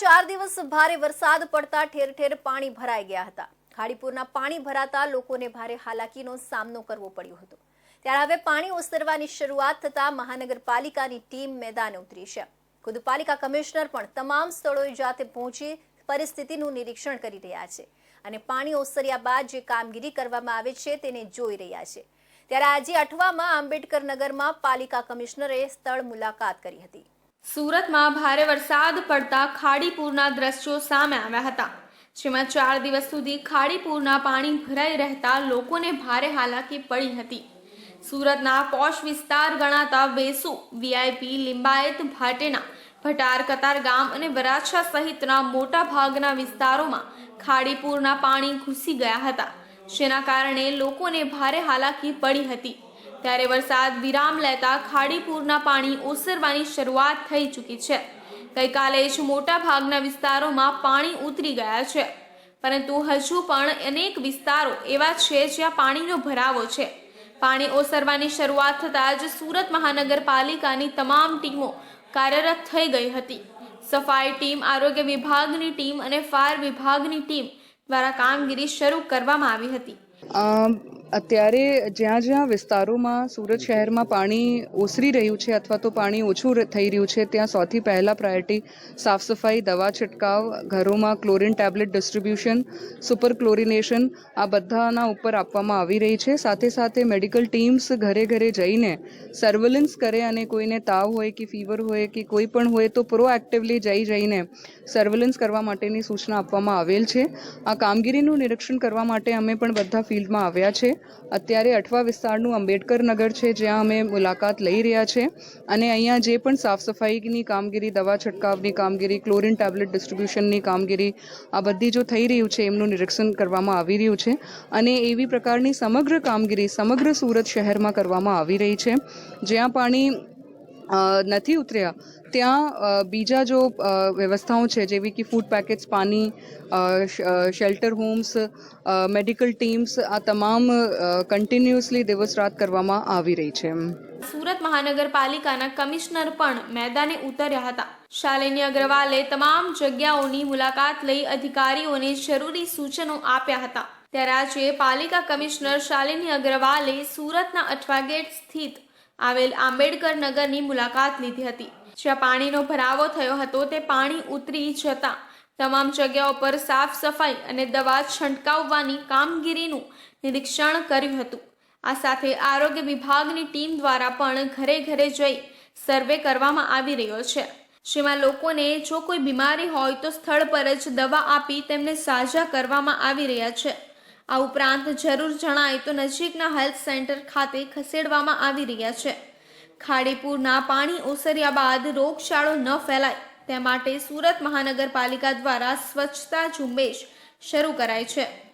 ચાર દિવસ ભારે વરસાદ પડતા ઠેર ઠેર પાણી ભરાઈ ગયા હતા. ખાડીપુરના પાણી ભરાતા લોકોને ભારે હાલાકીનો સામનો કરવો પડ્યો હતો. ત્યારે હવે પાણી ઓસરવાની શરૂઆત થતા મહાનગરપાલિકાની ટીમ મેદાને ઉતરી છે. ખુદ પાલિકા કમિશનર પણ તમામ સ્થળોએ જાતે પહોંચી પરિસ્થિતિનું નિરીક્ષણ કરી રહ્યા છે અને પાણી ઓસર્યા બાદ જે કામગીરી કરવામાં આવે છે તેને જોઈ રહ્યા છે. ત્યારે આજે અઠવામાં આંબેડકર નગરમાં પાલિકા કમિશનરે સ્થળ મુલાકાત કરી હતી. સુરતમાં ભારે વરસાદ પડતા ખાડીપુરના દ્રશ્યો સામે આવ્યા હતા. જેમાં ચાર દિવસ સુધી ખાડીપુરના પાણી ભરાઈ રહેતા લોકોને ભારે હાલાકી પડી હતી. સુરતના પોશ વિસ્તાર ગણાતા વેસુ, વીઆઈપી, લિંબાયત, ભાટેના, ભટાર, કતાર ગામ અને વરાછા સહિતના મોટા ભાગના વિસ્તારોમાં ખાડીપુરના પાણી ઘૂસી ગયા હતા, જેના કારણે લોકોને ભારે હાલાકી પડી હતી. ત્યારે વરસાદ વિરામ લેતા ખાડીપુરના પાણી ઓસરવાની શરૂઆત થઈ ચૂકી છે. ગઈકાલે જ મોટા ભાગના વિસ્તારોમાં પાણી ઉતરી ગયા છે. પરંતુ હજુ પણ અનેક વિસ્તારો એવા છે જ્યાં પાણીનો ભરાવો છે. પાણી ઓસરવાની શરૂઆત થતાં જ સુરત મહાનગરપાલિકાની તમામ ટીમો કાર્યરત થઈ ગઈ હતી. સફાઈ ટીમ, આરોગ્ય વિભાગની ટીમ અને ફાયર વિભાગની ટીમ દ્વારા કામગીરી શરૂ કરવામાં આવી હતી. અત્યારે જ્યાં જ્યાં વિસ્તારોમાં સુરત શહેરમાં પાણી ઓસરી રહ્યું છે અથવા તો પાણી ઓછું થઈ રહ્યું છે, ત્યાં સૌથી પહેલા પ્રાયોરિટી સાફ સફાઈ, દવા છંટકાવ, ઘરોમાં chlorine tablet distribution super chlorination આ બધાના ઉપર આપવામાં આવી રહી છે. સાથે સાથે મેડિકલ ટીમ્સ ઘરે ઘરે જઈને સર્વેલન્સ કરે અને કોઈને તાવ હોય કે ફીવર હોય કે કોઈ પણ હોય તો પ્રોએક્ટિવલી જઈ જઈને સર્વેલન્સ કરવા માટેની સૂચના આપવામાં આવેલ છે. આ કામગીરીનું નિરીક્ષણ કરવા માટે અમે પણ બધા ફિલ્ડમાં આવ્યા છે. અત્યારે અઠવા વિસ્તારનું આંબેડકર નગર છે, જ્યાં અમે મુલાકાત લઈ રહ્યા છે. અને અહીંયા જે પણ સાફ સફાઈની કામગીરી, દવા છંટકાવની કામગીરી, ક્લોરિન ટેબ્લેટ ડિસ્ટ્રીબ્યુશનની કામગીરી, આ બધી જો થઈ રહ્યું છે, એમનું નિરીક્ષણ કરવામાં આવી રહ્યું છે. અને એવી પ્રકારની સમગ્ર કામગીરી સમગ્ર સુરત શહેરમાં કરવામાં આવી રહી છે. જ્યાં પાણી નથી ઉતર્યા. ત્યાં બીજા જો વ્યવસ્થાઓ છે, જેવી કે ફૂડ પેકેટ્સ પાણી શેલ્ટર હોમ્સ મેડિકલ ટીમ્સ આ તમામ કન્ટિન્યુઅસલી દિવસ રાત કરવામાં આવી રહી છે સુરત મહાનગરપાલિકાના કમિશનર પણ મેદાને ઉતર્યા હતા. શાલિની અગ્રવાલે તમામ જગ્યાઓની મુલાકાત લઈ અધિકારીઓને જરૂરી સૂચનો આપ્યા હતા. ત્યારે આજે પાલિકા કમિશનર શાલિની અગ્રવાલે સુરતના અઠવા ગેટ સ્થિત આવેલ આંબેડકર નગરની મુલાકાત લીધી હતી. જ્યાં પાણીનો ભરાવો થયો હતો તે પાણી ઉતરી જતા તમામ જગ્યાઓ પર સાફ સફાઈ અને દવા છંટકાવવાની કામગીરીનું નિરીક્ષણ કર્યું હતું. આ સાથે આરોગ્ય વિભાગની ટીમ દ્વારા પણ ઘરે ઘરે જઈ સર્વે કરવામાં આવી રહ્યો છે. જેમાં લોકોને જો કોઈ બીમારી હોય તો સ્થળ પર જ દવા આપી તેમને સાજા કરવામાં આવી રહ્યા છે. આ ઉપરાંત જરૂર જણાય તો નજીકના હેલ્થ સેન્ટર ખાતે ખસેડવામાં આવી રહ્યા છે. ખાડીપુરના પાણી ઓસર્યા બાદ રોગચાળો ન ફેલાય, તે માટે સુરત મહાનગરપાલિકા દ્વારા સ્વચ્છતા ઝુંબેશ શરૂ કરાઈ છે.